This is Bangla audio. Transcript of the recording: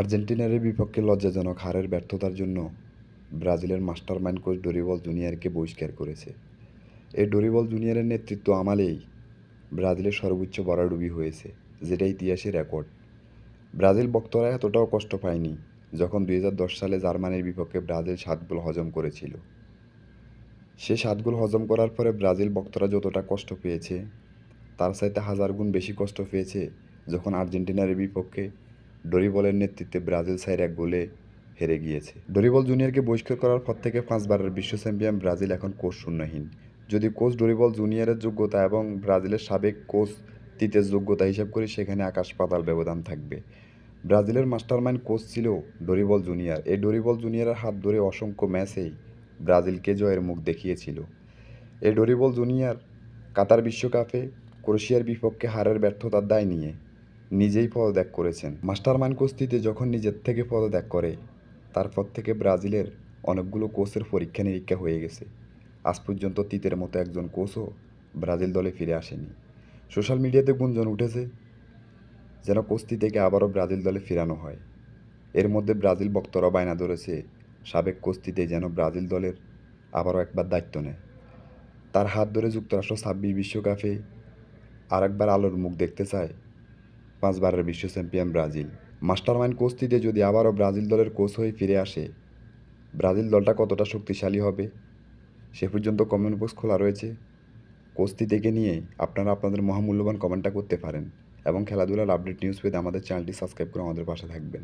আর্জেন্টিনার বিপক্ষে লজ্জাজনক হারের ব্যর্থতার জন্য ব্রাজিলের মাস্টারমাইন্ড কোচ ডরিবল জুনিয়রকে বহিষ্কার করেছে। এই ডরিবল জুনিয়রের নেতৃত্ব আমালেই ব্রাজিলের সর্বোচ্চ বরাডুবি হয়েছে যেটা ইতিহাসের রেকর্ড। ব্রাজিল ভক্তরা এতটাও কষ্ট পায়নি যখন দুই হাজার দশ সালে জার্মানির বিপক্ষে ব্রাজিল সাত গোল হজম করেছিল। সে সাত গোল হজম করার পরে ব্রাজিল ভক্তরা যতটা কষ্ট পেয়েছে, তার চাইতে হাজার গুণ বেশি কষ্ট পেয়েছে যখন আর্জেন্টিনার বিপক্ষে ডরিবলের নেতৃত্বে ব্রাজিল সাইড এক গোলে হেরে গিয়েছে। ডরিবল জুনিয়রকে বহিষ্কার করার পর থেকে পাঁচবারের বিশ্ব চ্যাম্পিয়ন ব্রাজিল এখন কোচ শূন্যহীন। যদি কোচ ডরিবল জুনিয়রের যোগ্যতা এবং ব্রাজিলের সাবেক কোচ তিতের যোগ্যতা হিসাব করি, সেখানে আকাশ পাতাল ব্যবধান থাকবে। ব্রাজিলের মাস্টারমাইন্ড কোচ ছিল ডরিবল জুনিয়র। এই ডরিবল জুনিয়রের হাত ধরে অসংখ্য ম্যাচেই ব্রাজিলকে জয়ের মুখ দেখিয়েছিল। এই ডরিবল জুনিয়র কাতার বিশ্বকাপে ক্রোশিয়ার বিপক্ষে হারের ব্যর্থতার দায় নিয়ে নিজেই পদত্যাগ করেছেন। মাস্টারমাইন্ড কোচটিতে যখন নিজের থেকে পদত্যাগ করে, তারপর থেকে ব্রাজিলের অনেকগুলো কোচের পরীক্ষা নিরীক্ষা হয়ে গেছে। আজ পর্যন্ত তিতের মতো একজন কোচও ব্রাজিল দলে ফিরে আসেনি। সোশ্যাল মিডিয়াতে গুঞ্জন উঠেছে যেন কোস্তি থেকে আবারও ব্রাজিল দলে ফেরানো হয়। এর মধ্যে ব্রাজিল ভক্তরা বায়না ধরেছে, সাবেক কোস্তিতে যেন ব্রাজিল দলের আবারও একবার দায়িত্ব নেয়। তার হাত ধরে যুক্তরাষ্ট্র ছাব্বিশ বিশ্বকাপে আরেকবার আলোর মুখ দেখতে চায় পাঁচবারের বিশ্ব চ্যাম্পিয়ন ব্রাজিল। মাস্টারমাইন্ড কোস্তিতে যদি আবারও ব্রাজিল দলের কোচ হয়ে ফিরে আসে, ব্রাজিল দলটা কতটা শক্তিশালী হবে? সে পর্যন্ত কমেন্ট বক্স খোলা রয়েছে। কোস্তি থেকে নিয়ে আপনারা আপনাদের মহামূল্যবান কমেন্টটা করতে পারেন এবং খেলাধুলার আপডেট নিউজ পেতে আমাদের চ্যানেলটি সাবস্ক্রাইব করে আমাদের পাশে থাকবেন।